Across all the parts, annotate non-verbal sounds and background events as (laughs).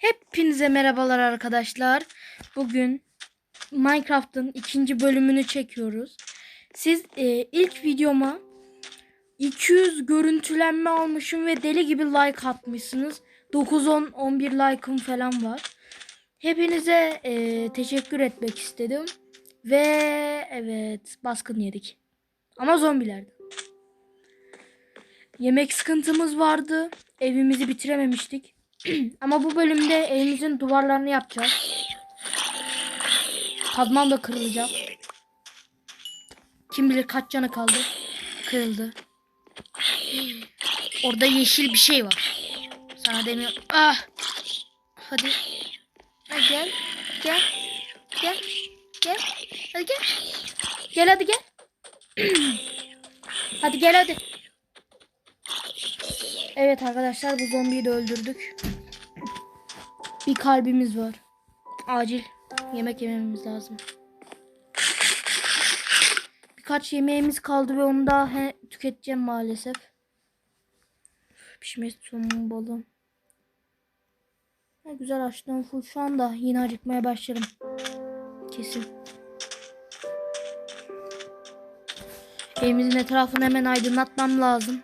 Hepinize merhabalar arkadaşlar. Bugün Minecraft'ın ikinci bölümünü çekiyoruz. Siz e, ilk videoma 200 görüntülenme almışım ve deli gibi like atmışsınız. 9 10 11 like'ım falan var. Hepinize e, teşekkür etmek istedim. Ve evet baskın yedik. Ama zombilerdi. Yemek sıkıntımız vardı. Evimizi bitirememiştik. (clears throat) Ama bu bölümde evimizin duvarlarını yapacağız. Kazmam da kırılacak. Kim bilir kaç canı kaldı. Kırıldı. Orada yeşil bir şey var. Sana demiyorum. Ah. Hadi. Hadi gel. Gel. Gel. Gel. Hadi gel. Gel hadi gel. (clears throat) hadi gel hadi. Evet arkadaşlar bu zombiyi de öldürdük. Bir kalbimiz var. Acil yemek yememiz lazım. Birkaç yemeğimiz kaldı ve onu da he, tüketeceğim maalesef. Pişmesi somon balı. Ne güzel açtım full şu anda yine acıkmaya başlarım. Kesin. Evimizin etrafını hemen aydınlatmam lazım.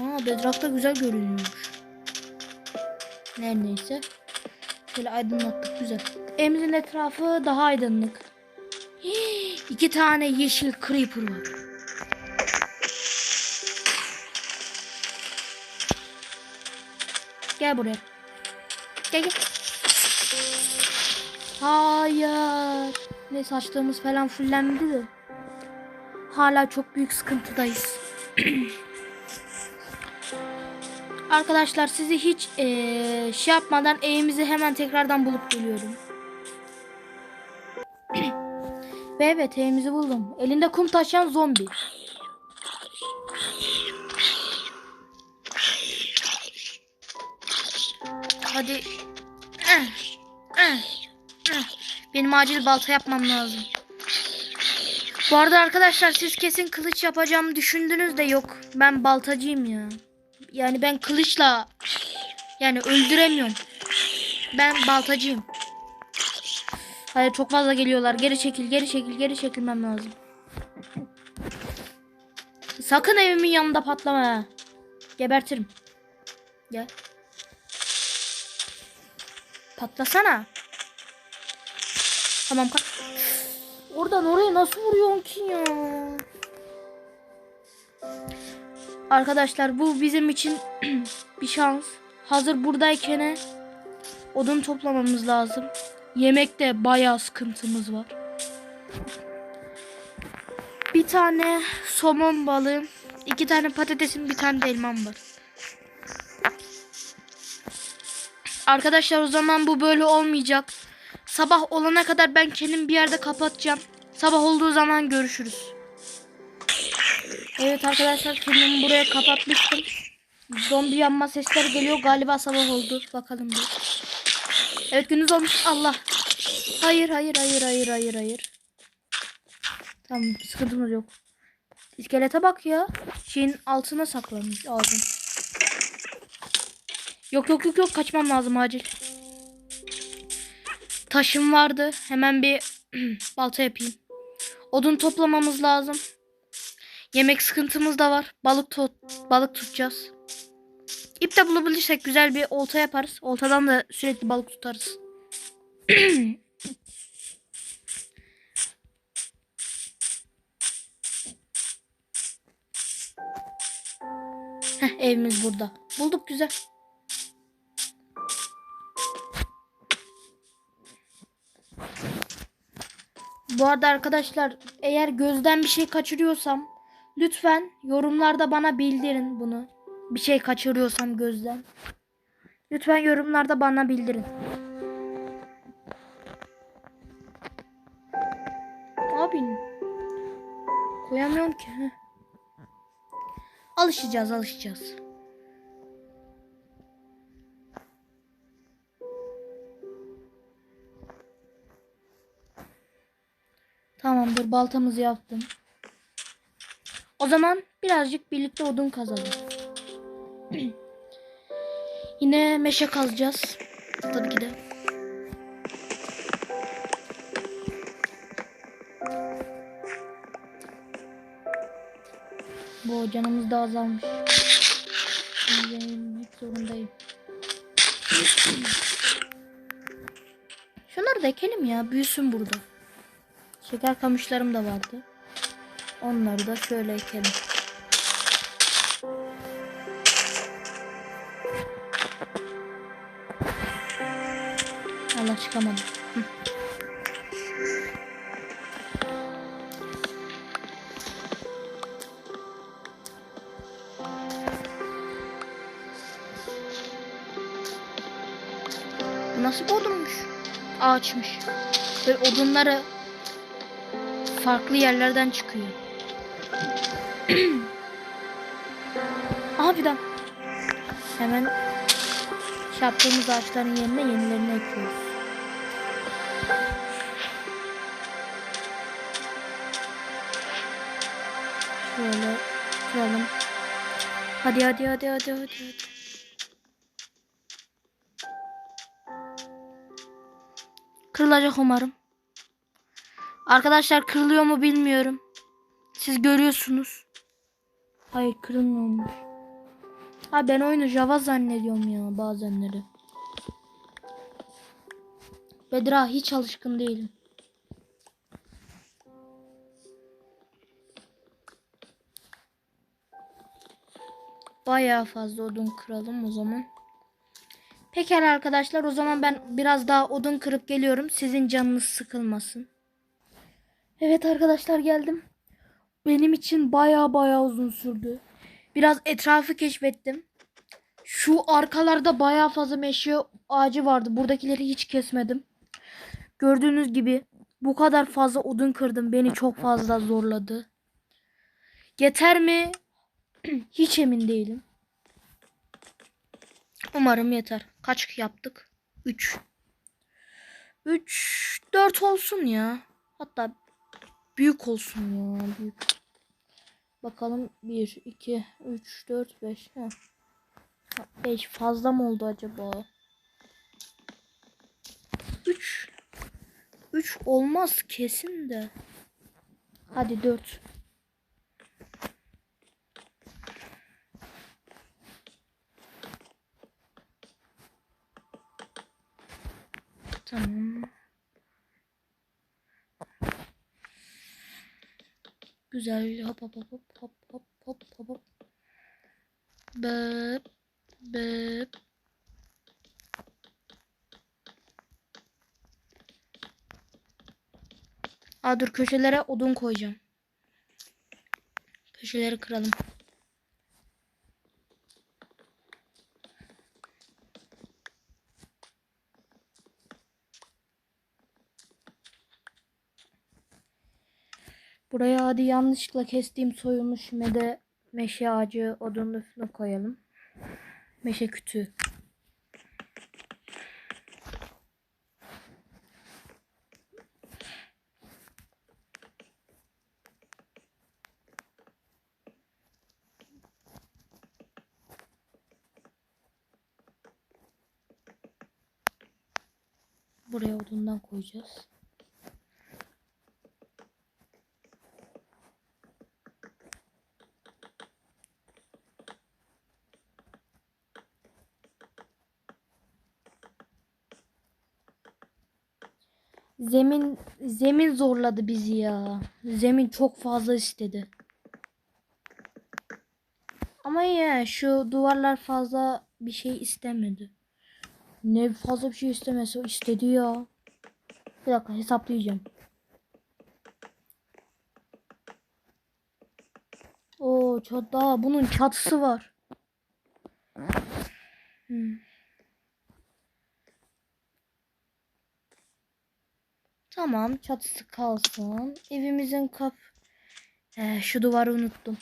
Aa bedrock da güzel görünüyormuş. Her neyse. Şöyle aydınlattık güzel. Evimizin etrafı daha aydınlık. Hii, İki tane yeşil creeper var. Gel buraya. Gel gel. Hayır. Ne saçlarımız falan fullendi de. Hala çok büyük sıkıntıdayız. (clears throat) Arkadaşlar sizi hiç eee, şey yapmadan evimizi hemen tekrardan bulup geliyorum. (clears throat) Ve evet evimizi buldum. Elinde kum taşıyan zombi. Hadi. Benim acil balta yapmam lazım. Bu arada arkadaşlar siz kesin kılıç yapacağımı düşündünüz de yok. Ben baltacıyım ya. Yani ben kılıçla yani öldüremiyorum. Ben baltacıyım. Hayır çok fazla geliyorlar. Geri çekil, geri çekil, geri çekilmem lazım. Sakın evimin yanında patlama. Gebertirim. Gel. Patlasana. Tamam. Oradan oraya nasıl vuruyorsun ki ya? Arkadaşlar bu bizim için (clears throat) bir şans. Hazır buradayken odun toplamamız lazım. Yemekte bayağı sıkıntımız var. Bir tane somon balığı, iki tane patatesim, bir tane de elmam var. Arkadaşlar o zaman bu böyle olmayacak. Sabah olana kadar ben kendim bir yerde kapatacağım. Sabah olduğu zaman görüşürüz. Evet arkadaşlar kendimi buraya kapatmıştım. Zombi yanma sesleri geliyor. Galiba sabah oldu. Bakalım bir. Evet gündüz olmuş. Allah. Hayır hayır hayır hayır hayır hayır. Tamam sıkıntımız yok. İskelete bak ya. Şeyin altına saklanmış ağzım. Yok yok yok yok kaçmam lazım acil. Taşım vardı. Hemen bir (clears throat) balta yapayım. Odun toplamamız lazım. Yemek sıkıntımız da var. Balık tut balık tutacağız. İp de bulabilirsek güzel bir olta yaparız. Oltadan da sürekli balık tutarız. (clears throat) Heh, evimiz burada. Bulduk güzel. Bu arada arkadaşlar eğer gözden bir şey kaçırıyorsam lütfen yorumlarda bana bildirin bunu. Bir şey kaçırıyorsam gözden. Lütfen yorumlarda bana bildirin. Abi koyamıyorum ki. Alışacağız alışacağız. Tamamdır baltamızı yaptım. O zaman birazcık birlikte odun kazalım. (clears throat) Yine meşe kazacağız. Tabii ki de. Bu canımız da azalmış. Yenilmek zorundayım. Şunları da ekelim ya. Büyüsün burada. Şeker kamışlarım da vardı. Onları da şöyle ekelim. Allah çıkamadım. Hı. Nasıl bir odunmuş? Ağaçmış. Böyle odunları farklı yerlerden çıkıyor. Aha bir daha. Hemen şey yaptığımız ağaçların yerine yenilerini ekliyoruz. Şöyle kıralım. Hadi hadi hadi hadi hadi. hadi. Kırılacak umarım. Arkadaşlar kırılıyor mu bilmiyorum. Siz görüyorsunuz. Hayır kırılmıyormuş. Ha ben oyunu Java zannediyorum ya bazenleri. Bedra hiç alışkın değilim. Bayağı fazla odun kıralım o zaman. Pekala arkadaşlar o zaman ben biraz daha odun kırıp geliyorum. Sizin canınız sıkılmasın. Evet arkadaşlar geldim. Benim için baya baya uzun sürdü. Biraz etrafı keşfettim. Şu arkalarda baya fazla meşe ağacı vardı. Buradakileri hiç kesmedim. Gördüğünüz gibi bu kadar fazla odun kırdım. Beni çok fazla zorladı. Yeter mi? (clears throat) hiç emin değilim. Umarım yeter. Kaç yaptık? 3. 3 4 olsun ya. Hatta büyük olsun ya. Büyük. Bakalım 1 2 3 4 5. 5 fazla mı oldu acaba? 3 3 olmaz kesin de. Hadi 4. Tamam. Güzel hop hop hop hop hop hop hop hop hop. Bıp bıp. Aa dur köşelere odun koyacağım. Köşeleri kıralım. Buraya hadi yanlışlıkla kestiğim soyulmuş mede meşe ağacı odunun üstüne koyalım. Meşe kütüğü. Buraya odundan koyacağız. Zemin zemin zorladı bizi ya. Zemin çok fazla istedi. Ama ya şu duvarlar fazla bir şey istemedi. Ne fazla bir şey istemese o istedi ya. Bir dakika hesaplayacağım. Oo çat daha bunun çatısı var. Hmm. Tamam çatısı kalsın. Evimizin kap... Ee, şu duvarı unuttum.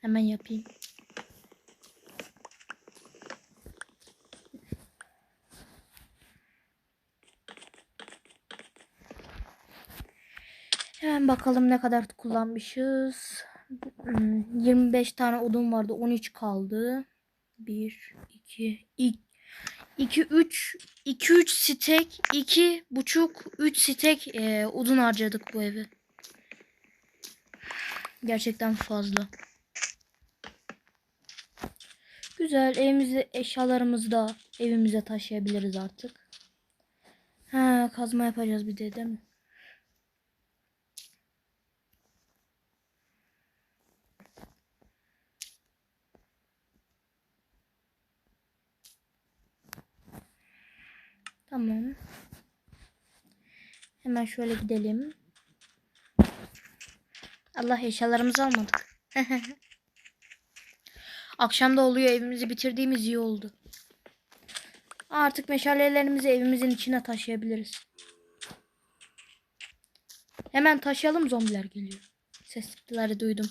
Hemen yapayım. Hemen bakalım ne kadar kullanmışız. Hmm, 25 tane odun vardı. 13 kaldı. 1 2 2 3 2 3 stek 2 buçuk 3 stek e, odun harcadık bu evi. Gerçekten fazla. Güzel evimizi eşyalarımızı da evimize taşıyabiliriz artık. Ha kazma yapacağız bir de değil mi? Tamam. Hemen şöyle gidelim. Allah eşyalarımızı almadık. (laughs) Akşam da oluyor evimizi bitirdiğimiz iyi oldu. Artık meşalelerimizi evimizin içine taşıyabiliriz. Hemen taşıyalım zombiler geliyor. Sesleri duydum.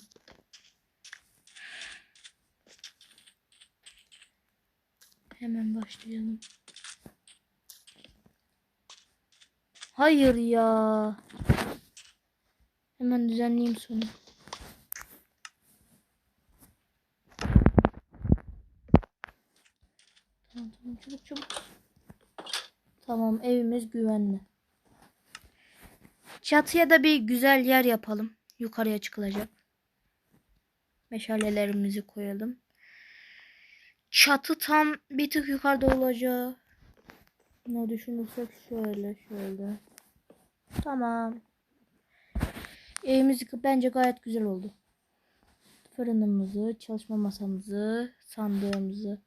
Hemen başlayalım. Hayır ya. Hemen düzenleyeyim sonu. Tamam tamam çabuk çabuk. Tamam evimiz güvenli. Çatıya da bir güzel yer yapalım. Yukarıya çıkılacak. Meşalelerimizi koyalım. Çatı tam bir tık yukarıda olacak. Ne düşünürsek şöyle şöyle. Tamam. Evimiz bence gayet güzel oldu. Fırınımızı, çalışma masamızı, sandığımızı.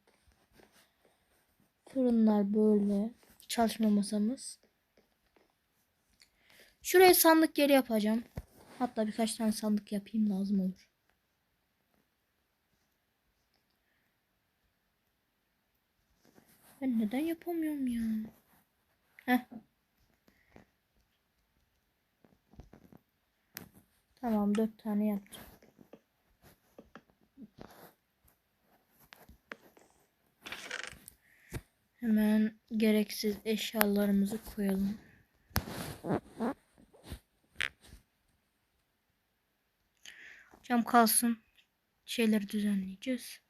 Fırınlar böyle. Çalışma masamız. Şuraya sandık yeri yapacağım. Hatta birkaç tane sandık yapayım lazım olur. Ben neden yapamıyorum ya? Heh. Tamam dört tane yaptım. Hemen gereksiz eşyalarımızı koyalım. Cam kalsın. Şeyleri düzenleyeceğiz.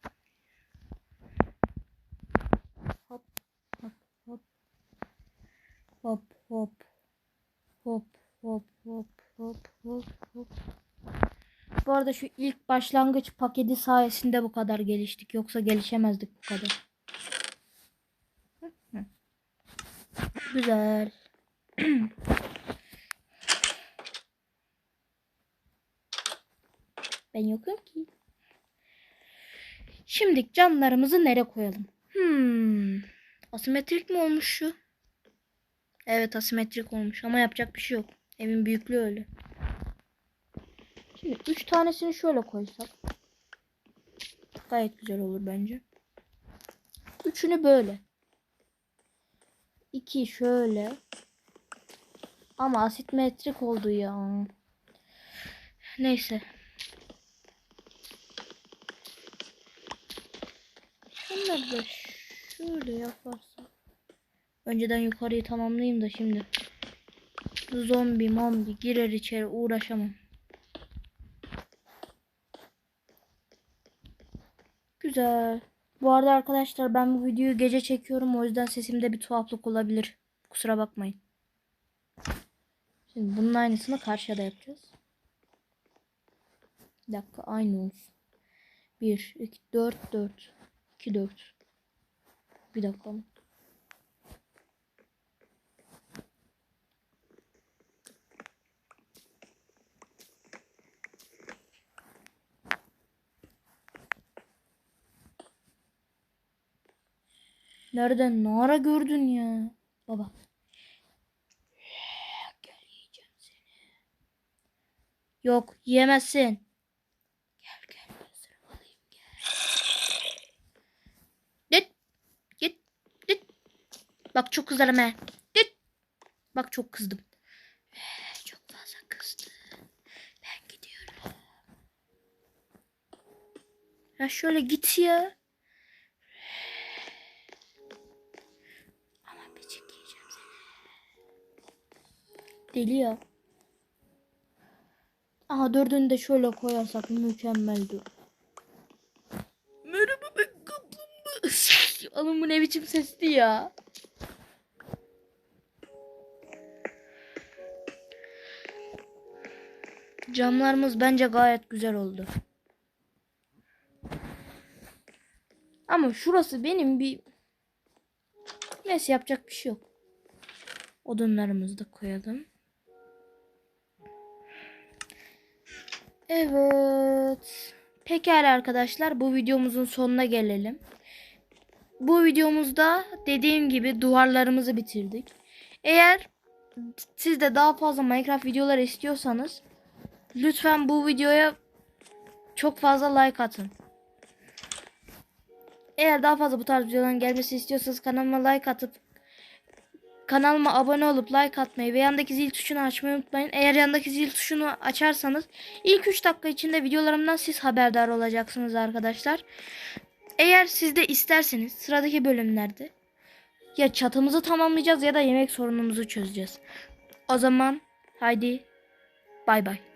Hop hop hop. Hop hop. Hop hop hop hop hop Bu arada şu ilk başlangıç paketi sayesinde bu kadar geliştik. Yoksa gelişemezdik bu kadar. Güzel. (clears throat) ben yokum ki. Şimdi camlarımızı nereye koyalım? Hmm. Asimetrik mi olmuş şu? Evet asimetrik olmuş ama yapacak bir şey yok. Evin büyüklüğü öyle. Şimdi üç tanesini şöyle koysak. Gayet güzel olur bence. Üçünü böyle. İki şöyle. Ama asimetrik oldu ya. Neyse. Bunları da şöyle yaparsak. Önceden yukarıyı tamamlayayım da şimdi. Zombi mombi girer içeri uğraşamam. Güzel. Bu arada arkadaşlar ben bu videoyu gece çekiyorum. O yüzden sesimde bir tuhaflık olabilir. Kusura bakmayın. Şimdi bunun aynısını karşıda yapacağız. Bir dakika aynı olsun. 1, 2, 4, 4. 2, 4. Bir dakika? Nereden ne ara gördün ya? Baba. Gel yiyeceğim seni. Yok yiyemezsin. Gel gel alayım gel. Git. Git. Git. Bak çok kızarım he. Git. Bak çok kızdım. Çok fazla kızdım. Ben gidiyorum. Ya şöyle git ya. Deli ya. Aha dördünü de şöyle koyarsak mükemmeldi. Merhaba ben kaplumbağa. Oğlum bu ne biçim sesli ya. Camlarımız bence gayet güzel oldu. Ama şurası benim bir Neyse yapacak bir şey yok. Odunlarımızı da koyalım. Evet. Pekala arkadaşlar bu videomuzun sonuna gelelim. Bu videomuzda dediğim gibi duvarlarımızı bitirdik. Eğer siz de daha fazla Minecraft videoları istiyorsanız lütfen bu videoya çok fazla like atın. Eğer daha fazla bu tarz videoların gelmesi istiyorsanız kanalıma like atıp kanalıma abone olup like atmayı ve yandaki zil tuşunu açmayı unutmayın. Eğer yandaki zil tuşunu açarsanız ilk 3 dakika içinde videolarımdan siz haberdar olacaksınız arkadaşlar. Eğer siz de isterseniz sıradaki bölümlerde ya çatımızı tamamlayacağız ya da yemek sorunumuzu çözeceğiz. O zaman haydi bay bay.